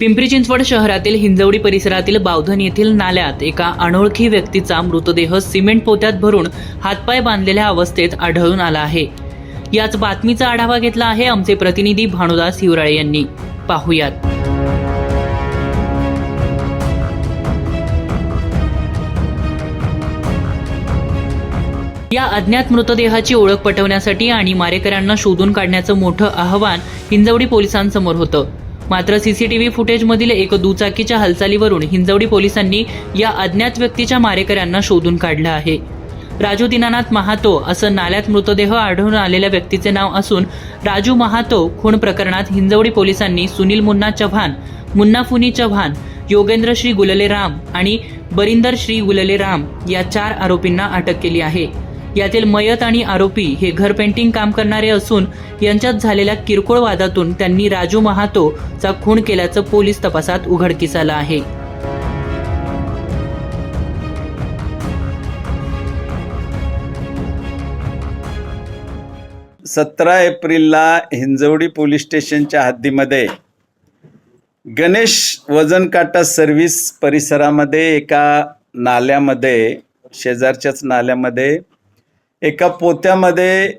पिंपरी चिंचवड शहरातील हिंजवडी परिसरातील बावधन येथील नाल्यात एका अनोळखी व्यक्तीचा मृतदेह सिमेंट पोत्यात भरून हातपाय बांधलेल्या अवस्थेत आढळून आला आहे. याच बातमीचा आढावा घेतला आहे आमचे प्रतिनिधी भानुदास हिवराळे यांनी. पाहुयात. या अज्ञात मृतदेहाची ओळख पटवण्यासाठी आणि मारेकऱ्यांना शोधून काढण्याचं मोठं आव्हान हिंजवडी पोलिसांसमोर होतं. मात्र सीसीटीव्ही फुटेजमधील एक दुचाकीच्या हालचालीवरून हिंजवडी पोलिसांनी या अज्ञात व्यक्तीच्या मारेकऱ्यांना शोधून काढलं आहे. राजू दिनानाथ महातो असं नाल्यात मृतदेह आढळून आलेल्या व्यक्तीचे नाव असून राजू महातो खून प्रकरणात हिंजवडी पोलिसांनी सुनील मुन्ना चव्हाण मुन्ना फुनी चव्हाण योगेंद्र श्री गुलले राम आणि बरिंदर श्री गुलले राम या चार आरोपींना अटक केली आहे. यातील मयत आणि आरोपी हे घर पेंटिंग काम करणारे असून यांच्यात झालेल्या किरकोळ वादातून त्यांनी राजू महातो चा खून केल्याचं पोलीस तपासात उघडकीस आलं आहे. सतरा एप्रिलला हिंजवडी पोलीस स्टेशनच्या हद्दीमध्ये गणेश वजन काटा सर्व्हिस परिसरामध्ये एका नाल्यामध्ये शेजारच्याच नाल्यामध्ये एका पोत्यामध्ये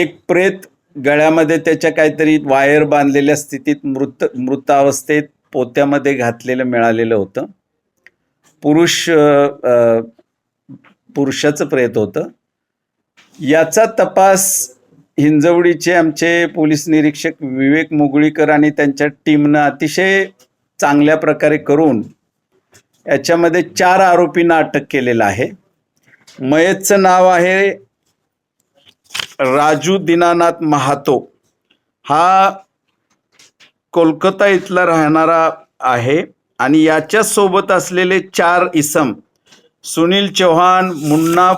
एक प्रेत गळ्यामध्ये त्याच्या काहीतरी वायर बांधलेल्या स्थितीत मृत मृतावस्थेत पोत्यामध्ये घातलेलं मिळालेलं होतं. पुरुष पुरुषाचं प्रेत होतं. याचा तपास हिंजवडीचे आमचे पोलीस निरीक्षक विवेक मुगळीकर आणि त्यांच्या टीमनं अतिशय चांगल्या प्रकारे करून याच्यामध्ये चार आरोपींना अटक केलेलं आहे. मयतचं नाव आहे राजू दिनानाथ महातो. हा कोलकाता इथला राहणारा आहे आणि याच्या सोबत असलेले चार इसम सुनील चौहान मुन्ना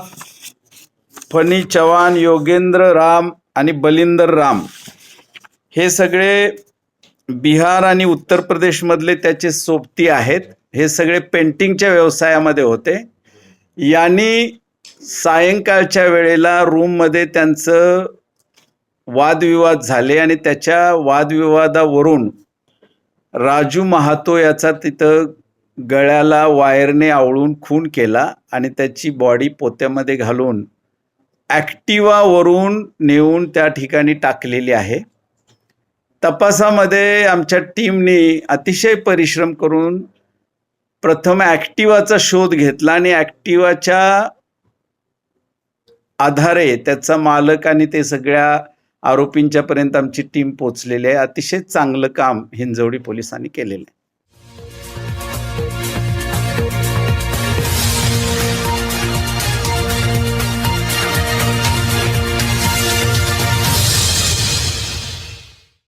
फनी चव्हाण योगेंद्र राम आणि बलिंदर राम. हे सगळे बिहार आणि उत्तर प्रदेशमधले त्याचे सोबती आहेत. हे सगळे पेंटिंगच्या व्यवसायामध्ये होते. यांनी सायंकाळच्या वेळेला रूममध्ये त्यांचं वादविवाद झाले आणि त्याच्या वादविवादावरून राजू महातो याचा तिथं गळ्याला वायरने आवळून खून केला आणि त्याची बॉडी पोत्यामध्ये घालून ॲक्टिवावरून नेऊन त्या ठिकाणी टाकलेली आहे. तपासामध्ये आमच्या टीमने अतिशय परिश्रम करून प्रथम ॲक्टिवाचा शोध घेतला आणि ॲक्टिवाच्या आधारे त्याचा मालक आणि ते सगळ्या आरोपींच्या पर्यंत आमची टीम पोचलेली आहे. अतिशय चांगलं काम हिंजवडी पोलिसांनी केलेलं आहे.